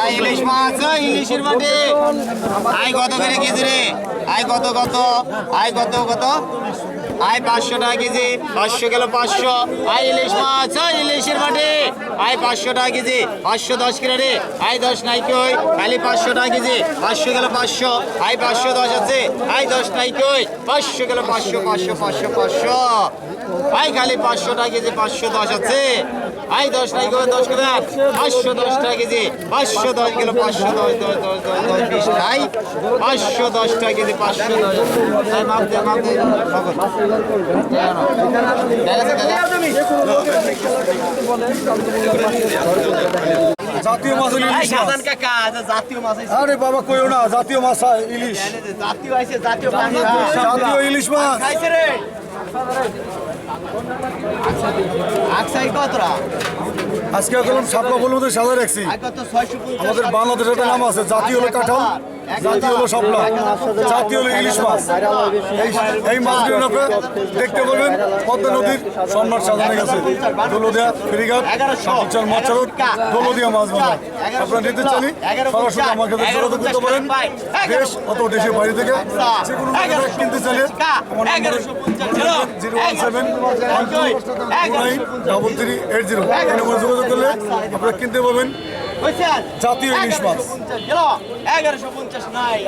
I, ইলিশ মাছ ওই ইলিশের মাটি আই, কত করে কেজি রে? আই, কত কত? আই, কত কত? আই, পাঁচশো টাকা কেজি। পাঁচশো গেল পাঁচশো। আই, ইলিশ মাছ ইলিশের মাটি আই, পাঁচশো টাকা কেজি। পাঁচশো দশ কিলো রে। আই, দশ নাই কই? খালি পাঁচশো টাকা কেজি। পাঁচশো গেল পাঁচশো। আই, পাঁচশো দশ আছে। আই, দশ নাই কই? পাঁচশো গেল পাঁচশো পাঁচশো পাঁচশো পাঁচশো। আই, খালি পাঁচশো টাকা কেজি, পাঁচশো দশ আছে। আই দশ নাই করে দশ করে পাঁচশো দশ টাকা কেজি পাঁচশো দশ গেল পাঁচশো দশ দশ দশ দশ দশ বিশ নাই পাঁচশো দশ টাকা কেজি পাঁচশো দশ। মাপ দে মাপ দে। জাতীয় মাছ জাতীয় মাছ আরে বাবা কইও না জাতীয় মাছ ইলিশ। জাতীয় আছে জাতীয় জাতীয় ইলিশ মাছ। খাইছে রে। আজকে এখন সাপলা বলব সাজা রাখছি। আই কত? 650 আমাদের বাংলাদেশের একটা নাম আছে জাতীয় হলো কাঁঠাল। ইলিশ মাছ। এই মাছগুলো আপনারা দেখতে পাবেন পদ্মা নদীর সম্রাট সাজানো গেছে। দোলদিয়া ফেরিঘাট সাপুচার মচ্ছারত দোলদিয়া মাছ বাজার। আপনারা নিতে চাইলে সরাসরি আমার যোগাযোগ করতে পারেন। দেশ অত দেশের বাইরে থেকে যে কোনো কিনতে চাইলে zero one seven double three eight zero. যোগাযোগ করলে আপনারা কিনতে পাবেন জাতীয় ইলিশ মাছ। 1150 গেল। 1150 নাই।